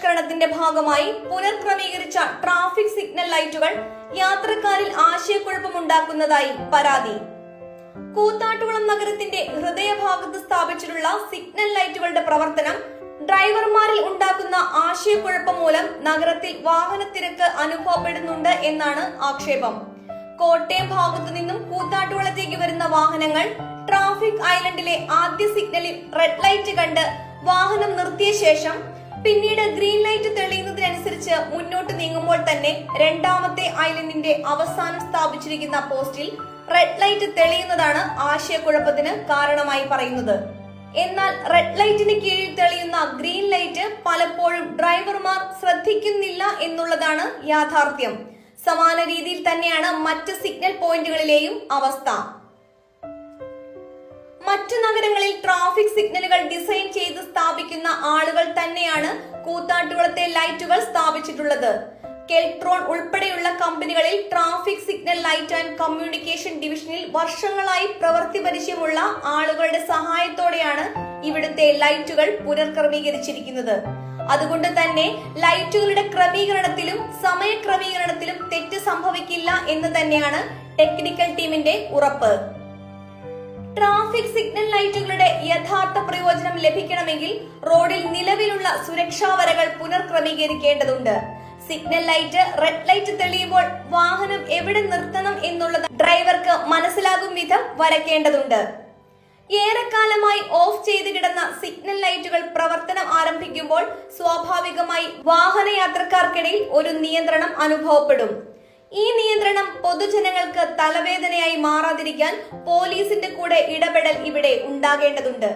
റോഡിന്റെ ഭാഗമായി പുനർക്രമീകരിച്ച traffic signal ലൈറ്റുകൾ യാത്രക്കാരിൽ ആശയക്കുഴപ്പമുണ്ടാക്കുന്നതായി പരാതി. കൂത്താട്ടുകുളം നഗരത്തിന്റെ ഹൃദയഭാഗത്ത് സ്ഥാപിച്ചിട്ടുള്ള സിഗ്നൽ ലൈറ്റുകളുടെ പ്രവർത്തനം ഡ്രൈവർമാരിൽ ഉണ്ടാക്കുന്ന ആശയക്കുഴപ്പം മൂലം നഗരത്തിൽ വാഹനത്തിരക്ക് അനുഭവപ്പെടുന്നുണ്ട് എന്നാണ് ആക്ഷേപം. കോട്ടയം ഭാഗത്തു നിന്നും കൂത്താട്ടുകുളത്തേക്ക് വരുന്ന വാഹനങ്ങൾ ട്രാഫിക് ഐലൻഡിലെ ആദ്യ സിഗ്നലിൽ റെഡ് ലൈറ്റ് കണ്ട് വാഹനം നിർത്തിയ ശേഷം പിന്നീട് ഗ്രീൻ ലൈറ്റ് തെളിയുന്നതിനനുസരിച്ച് മുന്നോട്ട് നീങ്ങുമ്പോൾ തന്നെ രണ്ടാമത്തെ ഐലൻഡിന്റെ അവസാനം സ്ഥാപിച്ചിരിക്കുന്ന പോസ്റ്റിൽ റെഡ് ലൈറ്റ് തെളിയുന്നതാണ് ആശയക്കുഴപ്പത്തിന് കാരണമായി പറയുന്നത്. എന്നാൽ റെഡ് ലൈറ്റിന് കീഴിൽ തെളിയുന്ന ഗ്രീൻ ലൈറ്റ് പലപ്പോഴും ഡ്രൈവർമാർ ശ്രദ്ധിക്കുന്നില്ല എന്നുള്ളതാണ് യാഥാർത്ഥ്യം. സമാന രീതിയിൽ തന്നെയാണ് മറ്റ് സിഗ്നൽ പോയിന്റുകളിലെയും അവസ്ഥ. മറ്റു നഗരങ്ങളിൽ ട്രാഫിക് സിഗ്നലുകൾ ഡിസൈൻ ചെയ്ത് സ്ഥാപിക്കുന്ന ആളുകൾ തന്നെയാണ് കൂത്താട്ടുകുളത്തെ ലൈറ്റുകൾ സ്ഥാപിച്ചിട്ടുള്ളത്. കെൽട്രോൺ ഉൾപ്പെടെയുള്ള കമ്പനികളിൽ traffic signal light and communication ഡിവിഷനിൽ വർഷങ്ങളായി പ്രവൃത്തി പരിചയമുള്ള ആളുകളുടെ സഹായത്തോടെയാണ് ഇവിടുത്തെ ലൈറ്റുകൾ പുനർക്രമീകരിച്ചിരിക്കുന്നത്. അതുകൊണ്ട് തന്നെ ലൈറ്റുകളുടെ ക്രമീകരണത്തിലും സമയക്രമീകരണത്തിലും തെറ്റ് സംഭവിക്കില്ല എന്ന് തന്നെയാണ് ടെക്നിക്കൽ ടീമിന്റെ ഉറപ്പ്. ട്രാഫിക് സിഗ്നൽ ലൈറ്റുകളുടെ യഥാർത്ഥ പ്രയോജനം ലഭിക്കണമെങ്കിൽ റോഡിൽ നിലവിലുള്ള സുരക്ഷാ വരകൾ പുനർക്രമീകരിക്കേണ്ടതുണ്ട്. സിഗ്നൽ ലൈറ്റ് റെഡ് ലൈറ്റ് തെളിയുമ്പോൾ വാഹനം എവിടെ നിർത്തണം എന്നുള്ളത് ഡ്രൈവർക്ക് മനസ്സിലാകും വിധം വരയ്ക്കേണ്ടതുണ്ട് ഏറെക്കാലമായി ഓഫ് ചെയ്ത് കിടന്ന സിഗ്നൽ ലൈറ്റുകൾ പ്രവർത്തനം ആരംഭിക്കുമ്പോൾ സ്വാഭാവികമായി വാഹനയാത്രക്കാർക്കിടയിൽ ഒരു നിയന്ത്രണം അനുഭവപ്പെടും. ഈ നിയന്ത്രണം പൊതുജനങ്ങൾക്ക് തലവേദനയായി മാറാതിരിക്കാൻ പോലീസിന്റെ കൂടെ ഇടപെടൽ ഇവിടെ ഉണ്ടാകേണ്ടതുണ്ട്.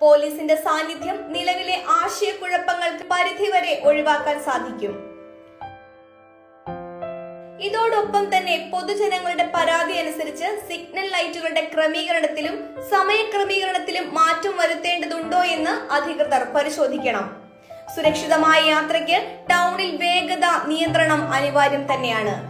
പോലീസിന്റെ സാന്നിധ്യം നിലവിലെ ആശയക്കുഴപ്പങ്ങൾക്ക് പരിധിവരെ ഒഴിവാക്കാൻ സാധിക്കും. ഇതോടൊപ്പം തന്നെ പൊതുജനങ്ങളുടെ പരാതി അനുസരിച്ച് സിഗ്നൽ ലൈറ്റുകളുടെ ക്രമീകരണത്തിലും സമയക്രമീകരണത്തിലും മാറ്റം വരുത്തേണ്ടതുണ്ടോ എന്ന് അധികൃതർ പരിശോധിക്കണം. സുരക്ഷിതമായ യാത്രയ്ക്ക് ടൗണിൽ വേഗത നിയന്ത്രണം അനിവാര്യം തന്നെയാണ്.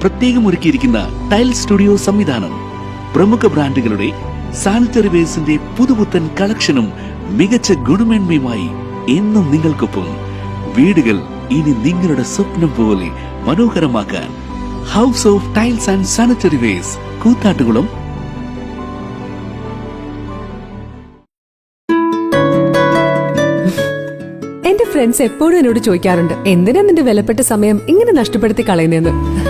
പ്രത്യേകം ഒരുക്കിയിരിക്കുന്ന ടൈൽ സ്റ്റുഡിയോ സംവിധാനം. പ്രമുഖ ബ്രാൻഡുകളുടെ സാനിറ്ററി വേസിന്റെ പുതുപുത്തൻ കളക്ഷനും മികച്ച ഗുണമേന്മയുമായി എന്നും നിങ്ങൾക്കൊപ്പം. വീടുകൾ ഇനി നിങ്ങളുടെ സ്വപ്നം പോലെ മനോഹരമാക്കാൻ house of tiles and sanitary wares Koothattukulam. എന്റെ ഫ്രണ്ട്സ് എപ്പോഴും എന്നോട് ചോദിക്കാറുണ്ട് എന്തിനാ നിന്റെ വിലപ്പെട്ട സമയം ഇങ്ങനെ നഷ്ടപ്പെടുത്തി കളയുന്നതെന്ന്?